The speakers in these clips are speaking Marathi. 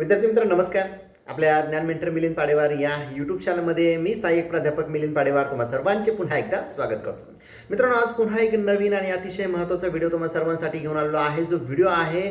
विद्यार्थी मित्र नमस्कार. आपल्या ज्ञान मेंटर मिलिंद पाडेवार या यूट्यूब चॅनलमध्ये मी सहाय्यक प्राध्यापक मिलिंद पाडेवार तुम्हा सर्वांचे पुन्हा एकदा स्वागत करतो. मित्रांनो आज पुन्हा एक नवीन आणि अतिशय महत्त्वाचा व्हिडिओ तुम्हा सर्वांसाठी घेऊन आलेलो आहे. जो व्हिडिओ आहे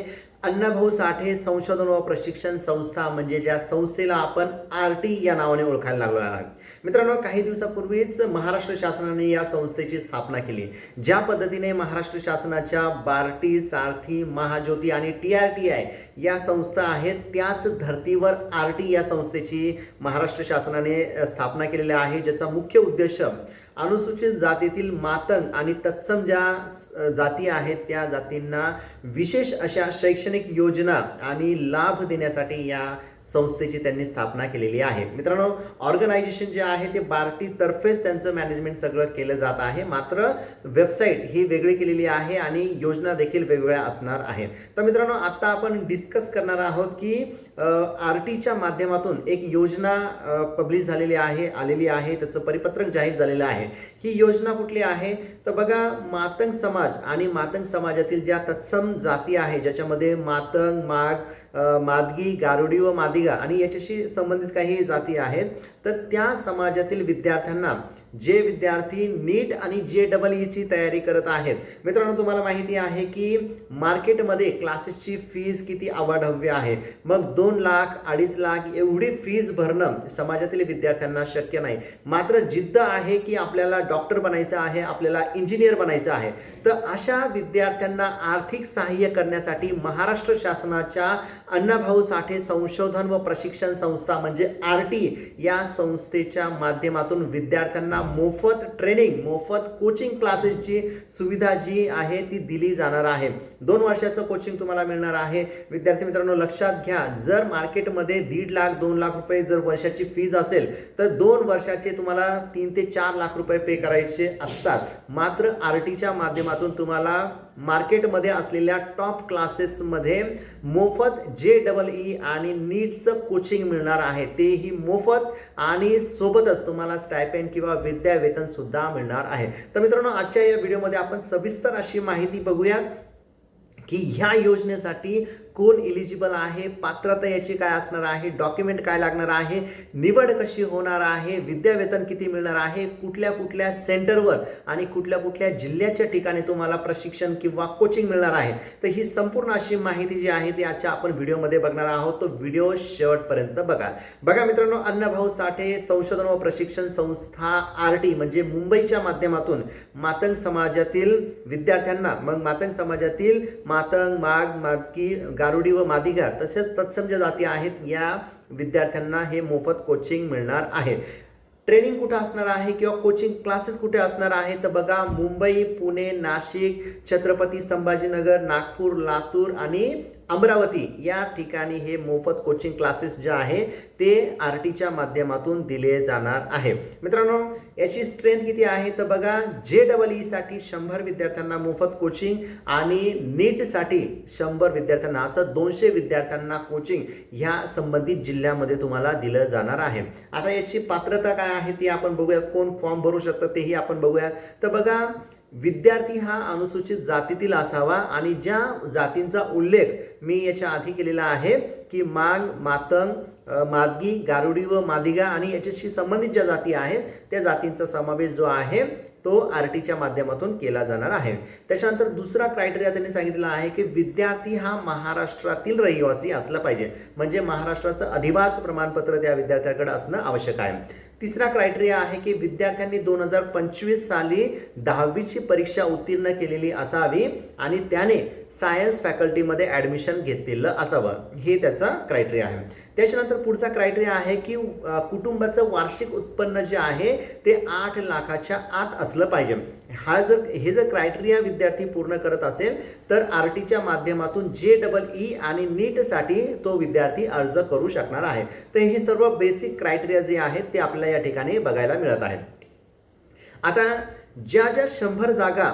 अण्णाभाऊ साठे संशोधन व प्रशिक्षण संस्था म्हणजे ज्या संस्थेला आपण आर टी या नावाने ओळखायला लागलो आहे मित्रांनो काही दिवसापूर्वीच महाराष्ट्र शासनाने या संस्थेची स्थापना केली. ज्या पद्धतीने महाराष्ट्र शासनाच्या बार्टी सारथी महाज्योती आणि टी आर टी आय या संस्था आहेत त्याच धर्तीवर आर टी या संस्थेची महाराष्ट्र शासनाने स्थापना केलेली आहे ज्याचा मुख्य उद्देश अनुसूचित जातीतील मातंग आणि तत्सम ज्या जाती आहेत त्या जातींना विशेष अशा शैक्षणिक योजना आणि लाभ देण्यासाठी या संस्थेची त्यांनी स्थापना केलेली आहे. मित्रांनो ऑर्गनायझेशन जे आहे ते बार्टीतर्फेच त्यांचं मॅनेजमेंट सगळं केलं जात आहे. मात्र वेबसाईट ही वेगळी केलेली आहे आणि योजना देखील वेगवेगळ्या असणार आहे तर मित्रांनो आत्ता आपण डिस्कस करणार आहोत की आर टीच्या माध्यमातून एक योजना पब्लिश झालेली आहे आलेली आहे त्याचं परिपत्रक जाहीर झालेलं आहे. ही योजना कुठली आहे? तर बघा मातंग समाज आणि मातंग समाजातील ज्या तत्सम जाती आहे ज्याच्यामध्ये मातंग माग मादगी गारुडी व मादिगा आणि याच्याशी संबंधित काही जाती आहेत तर त्या समाजातील विद्यार्थ्यांना जे विद्यार्थी नीट आणि जे डबल ईची तयारी करत आहेत. मित्रांनो तुम्हाला माहिती आहे की मार्केटमध्ये क्लासेसची फीज किती अवाढव्य आहे. मग दोन लाख अडीच लाख एवढी फीज भरणं समाजातील विद्यार्थ्यांना शक्य नाही. मात्र जिद्द आहे की आपल्याला डॉक्टर बनायचं आहे आपल्याला इंजिनियर बनायचं आहे. तर अशा विद्यार्थ्यांना आर्थिक सहाय्य करण्यासाठी महाराष्ट्र शासनाच्या अण्णाभाऊ साठे संशोधन व प्रशिक्षण संस्था म्हणजे आर टी या संस्थेच्या माध्यमातून विद्यार्थ्यांना मोफत ट्रेनिंग मोफत कोचिंग क्लासेसची सुविधा जी आहे ती दिली जाणार आहे. दोन वर्षाचं कोचिंग तुम्हाला मिळणार आहे. विद्यार्थी मित्रांनो लक्षात घ्या जर मार्केटमध्ये दीड लाख दोन लाख रुपये जर वर्षाची फीज असेल तर दोन वर्षाचे तुम्हाला तीन ते चार लाख रुपये पे करायचे असतात. मात्र आर टीच्या माध्यमातून तुम्हाला मार्केटमध्ये असलेल्या टॉप क्लासेसमध्ये मोफत जे डबल ई आणि नीटचं कोचिंग मिळणार आहे. तेही मोफत आणि सोबतच तुम्हाला स्टायपेंड किंवा विद्यावेतन सुद्धा मिळणार आहे. तर मित्रांनो आजच्या या व्हिडिओमध्ये आपण सविस्तर अशी माहिती बघूया. की ह्या योजनेसाठी कोण इलिजिबल आहे पात्रता याची काय असणार आहे डॉक्युमेंट काय लागणार आहे निवड कशी होणार आहे विद्यावेतन किती मिळणार आहे कुठल्या कुठल्या सेंटरवर आणि कुठल्या कुठल्या जिल्ह्याच्या ठिकाणी तुम्हाला प्रशिक्षण किंवा कोचिंग मिळणार आहे. तर ही संपूर्ण अशी माहिती जी आहे ती आजच्या आपण व्हिडिओमध्ये बघणार आहोत. तो व्हिडिओ शेवटपर्यंत बघा. बघा मित्रांनो अन्नभाऊ साठे संशोधन व प्रशिक्षण संस्था आर टी म्हणजे मुंबईच्या माध्यमातून मातंग समाजातील विद्यार्थ्यांना मग मातंग समाजातील मा मातंग माग मादकी गारुडी व मादिगा तसेच तत्सम ज्या जाती आहेत या विद्यार्थ्यांना हे मोफत कोचिंग मिळणार आहे. ट्रेनिंग कुठं असणार आहे किंवा कोचिंग क्लासेस कुठे असणार आहे? तर बघा मुंबई पुणे नाशिक छत्रपती संभाजीनगर नागपूर लातूर आणि अमरावती या ठिकाणी हे मोफत कोचिंग क्लासेस जे आहे ते आर टीच्या माध्यमातून दिले जाणार आहे. मित्रांनो याची स्ट्रेंथ किती आहे? तर बघा जे डबल ईसाठी शंभर विद्यार्थ्यांना मोफत कोचिंग आणि नीटसाठी शंभर विद्यार्थ्यांना असं दोनशे विद्यार्थ्यांना कोचिंग ह्या संबंधित जिल्ह्यामध्ये तुम्हाला दिलं जाणार आहे. आता याची पात्रता काय आहे ती आपण बघूयात. कोण फॉर्म भरू शकतं तेही आपण बघूयात. तर बघा विद्यार्थी हा अनुसूचित जातीतील असावा आणि ज्या जातींचा उल्लेख मी याच्या आधी केलेला आहे की माग मातंग मादगी गारुडी व मादिगा आणि याच्याशी संबंधित ज्या जाती आहेत त्या जातींचा समावेश जो आहे तो आर टीच्या माध्यमातून केला जाणार आहे. त्याच्यानंतर दुसरा क्रायटेरिया त्यांनी सांगितलेला आहे की विद्यार्थी हा महाराष्ट्रातील रहिवासी असला पाहिजे. म्हणजे महाराष्ट्राचं अधिवास प्रमाणपत्र त्या विद्यार्थ्याकडे असणं आवश्यक आहे. तिसरा क्रायटेरिया आहे की विद्यार्थ्यांनी दोन हजार पंचवीस साली दहावीची परीक्षा उत्तीर्ण केलेली असावी आणि त्याने सायन्स फॅकल्टीमध्ये ॲडमिशन घेतलेलं असावं. हे त्याचा क्रायटेरिया आहे. त्याच्यानंतर पुढचा क्रायटेरिया आहे की कुटुंबाचं वार्षिक उत्पन्न जे आहे ते आठ लाखाच्या आत असलं पाहिजे. हा जर हे जर क्रायटेरिया विद्यार्थी पूर्ण करत असेल तर आर टीच्या माध्यमातून जे डबल ई आणि नीटसाठी तो विद्यार्थी अर्ज करू शकणार आहे. तर हे सर्व बेसिक क्रायटेरिया जे आहेत ते आपल्याला या ठिकाणी बघायला मिळत आहे आता ज्या ज्या शंभर जागा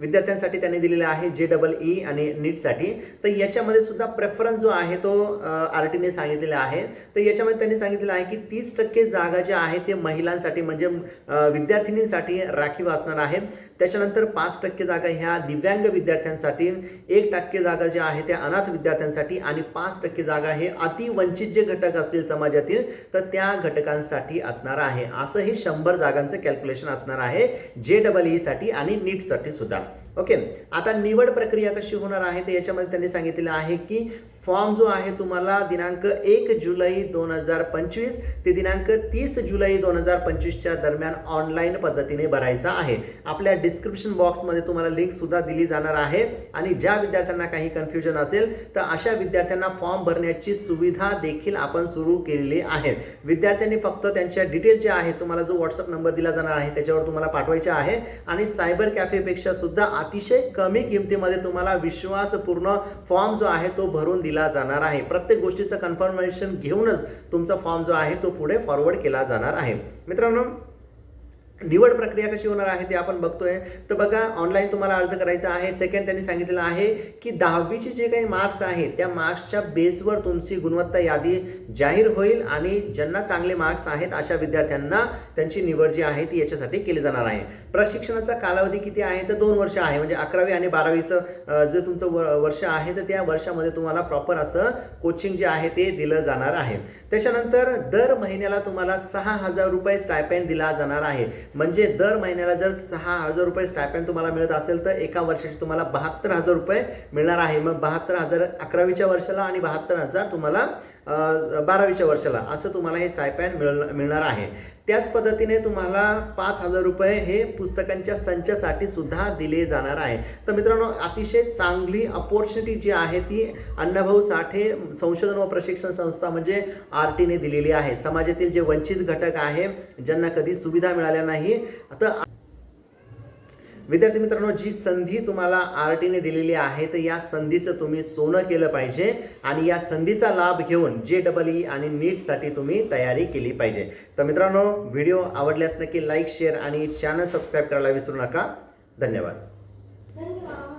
विद्यार्थ्यांसाठी त्यांनी दिलेला आहे जे डबल ई आणि नीटसाठी तर याच्यामध्ये सुद्धा प्रेफरन्स जो आहे तो आर टीने सांगितलेला आहे. तर याच्यामध्ये त्यांनी सांगितलेलं आहे की तीस टक्के जागा ज्या आहेत ते महिलांसाठी म्हणजे विद्यार्थिनींसाठी राखीव असणार आहे. त्याच्यानंतर पाच टक्के जागा ह्या दिव्यांग विद्यार्थ्यांसाठी एक टक्के जागा ज्या आहे त्या अनाथ विद्यार्थ्यांसाठी आणि पाच टक्के जागा हे अतिवंचित जे घटक असतील समाजातील तर त्या घटकांसाठी असणार आहे. असं हे शंभर जागांचं कॅल्क्युलेशन असणार आहे जे डबल ईसाठी e आणि नीटसाठी सुद्धा. ओके. आता निवड प्रक्रिया कशी होणार आहे तर याच्यामध्ये त्यांनी सांगितलेलं आहे की फॉर्म जो आहे तुम्हाला दिनांक एक जुलै दोन हजार पंचवीस ते दिनांक तीस जुलै दोन हजार पंचवीसच्या दरम्यान ऑनलाईन पद्धतीने भरायचा आहे. आपल्या डिस्क्रिप्शन बॉक्समध्ये तुम्हाला लिंकसुद्धा दिली जाणार आहे आणि ज्या विद्यार्थ्यांना काही कन्फ्युजन असेल तर अशा विद्यार्थ्यांना फॉर्म भरण्याची सुविधा देखील आपण सुरू केलेली आहे. विद्यार्थ्यांनी फक्त त्यांच्या डिटेल जे आहेत तुम्हाला जो व्हॉट्सअप नंबर दिला जाणार आहे त्याच्यावर तुम्हाला पाठवायचे आहे. आणि सायबर कॅफेपेक्षा सुद्धा अतिशय कमी किमतीमध्ये तुम्हाला विश्वासपूर्ण फॉर्म जो आहे तो भरून दिला जाणार आहे. प्रत्येक गोष्टीचं कन्फर्मेशन घेऊनच तुमचा फॉर्म जो आहे तो पुढे फॉरवर्ड केला जाणार आहे. मित्रांनो निवड प्रक्रिया कशी होणार आहे ते आपण बघतोय. तर बघा ऑनलाईन तुम्हाला अर्ज करायचा आहे. सेकंड त्यांनी सांगितलेलं आहे की दहावीचे जे काही मार्क्स आहेत त्या मार्क्सच्या बेसवर तुमची गुणवत्ता यादी जाहीर होईल आणि ज्यांना चांगले मार्क्स आहेत अशा विद्यार्थ्यांना त्यांची निवड जी आहे ती याच्यासाठी केली जाणार आहे. प्रशिक्षणाचा कालावधी किती आहे? तर दोन वर्ष आहे. म्हणजे अकरावी आणि बारावीचं जे तुमचं व- वर्ष आहे तर त्या वर्षामध्ये तुम्हाला प्रॉपर असं कोचिंग जे आहे ते दिलं जाणार आहे. त्याच्यानंतर दर महिन्याला तुम्हाला सहा हजार रुपये स्टायपेंड दिला जाणार आहे. म्हणजे दर महिन्याला जर सहा हजार रुपये स्टायपेंड तुम्हाला मिळत असेल तर एका वर्षाचे तुम्हाला बहात्तर हजार रुपये मिळणार आहे. मग बहात्तर हजार अकरावीच्या वर्षाला आणि बहात्तर हजार तुम्हाला बारावीच्या वर्षाला असं तुम्हाला हे स्टायपॅन मिळ मिळणार आहे. त्याच पद्धतीने तुम्हाला पाच हजार रुपये हे पुस्तकांच्या संचासाठी सुद्धा दिले जाणार आहे. तर मित्रांनो अतिशय चांगली अपॉर्च्युनिटी जी आहे ती अण्णाभाऊ साठे संशोधन व प्रशिक्षण संस्था म्हणजे आर टीने दिलेली आहे. समाजातील जे वंचित घटक आहे ज्यांना कधी सुविधा मिळाल्या नाही तर विद्यार्थी मित्रांनो जी संधी तुम्हाला आर टीने दिलेली आहे तर या संधीचं तुम्ही सोनं केलं पाहिजे आणि या संधीचा लाभ घेऊन जे डबल ई e आणि नीटसाठी तुम्ही तयारी केली पाहिजे. तर मित्रांनो व्हिडिओ आवडल्यास नक्की लाईक शेअर आणि चॅनल सबस्क्राईब करायला विसरू नका. धन्यवाद. धन्यवाद.